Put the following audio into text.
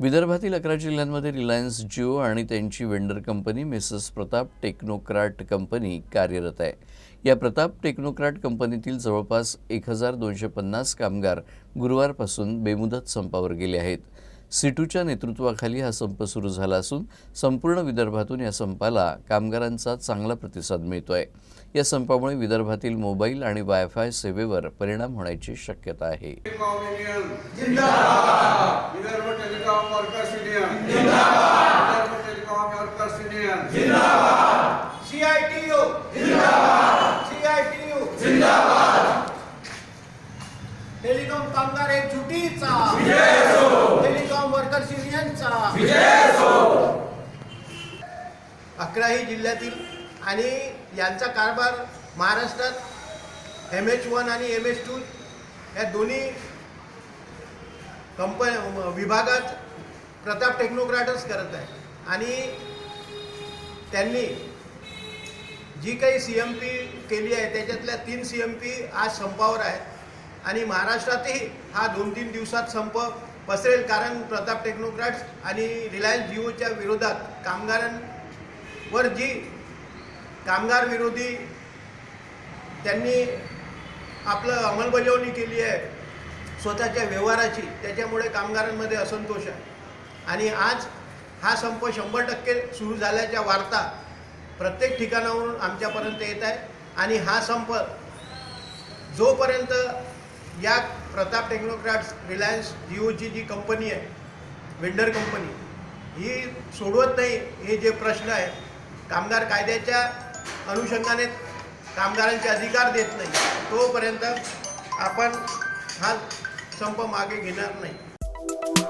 विदर्भातील अकरा जिल्ह्यांमध्ये रिलायन्स जिओ आणि त्यांची vendor company Mrs Pratap technocrat company कार्यरत आहे. या प्रताप टेक्नोक्राट कंपनीतील जवळपास एक हजार दोनशे पन्नास कामगार गुरुवारपासून बेमुदत संपावर गेले आहेत. सिटूच्या नेतृत्वाखाली हा संप सुरू झाला असून संपूर्ण विदर्भातून या संपाला कामगारांचा चांगला प्रतिसाद मिळतो आहे या संपामुळे विदर्भातील मोबाईल आणि वायफाय सेवेवर परिणाम होण्याची शक्यता आहे टेलिकॉम युनियन जिंदाबाद विदर्भ टेलिकॉम वर्कर्स युनियन जिंदाबाद विदर्भ वर्कर्स युनियन जिंदाबाद. सीआयटीयू. जिंदाबाद. सीआयटीयू. जिंदाबाद. टेलिकॉम कामगार एकजुटीचा टेलिकॉम वर्कर्स युनियनचा. अकराही जिल्ह्यातील आणि यांचा कारभार महाराष्ट्रात एम एच वन आणि एम एच टू या दोन्ही कंपन विभागात प्रताप टेक्नोक्राटच करत आहे. आणि त्यांनी जी काही सी एम पी केली आहे त्याच्यातल्या तीन सी एम पी आज संपावर आहेत. आणि महाराष्ट्रातही हा दोन तीन दिवसात संप पसरेल कारण प्रताप टेक्नोक्रॅट्स आणि रिलायन्स जिओच्या विरोधात कामगारांवर जी कामगार विरोधी त्यांनी आपलं अंमलबजावणी केली आहे स्वतःच्या व्यवहाराची त्याच्यामुळे कामगारांमध्ये असंतोष आहे. आणि आज हा संप शंभर टक्के सुरू झाल्याच्या वार्ता प्रत्येक ठिकाणावरून आमच्यापर्यंत येत आहे. आणि हा संप जोपर्यंत या प्रताप टेक्नोक्रॅट्स रिलायन्स जिओची जी कंपनी आहे वेंडर कंपनी ही सोडवत नाही हे जे प्रश्न आहे कामगार कायद्याच्या अनुषंगाने कामगारांचे अधिकार देत नाही तोपर्यंत आपण हा संप मागे घेणार नाही.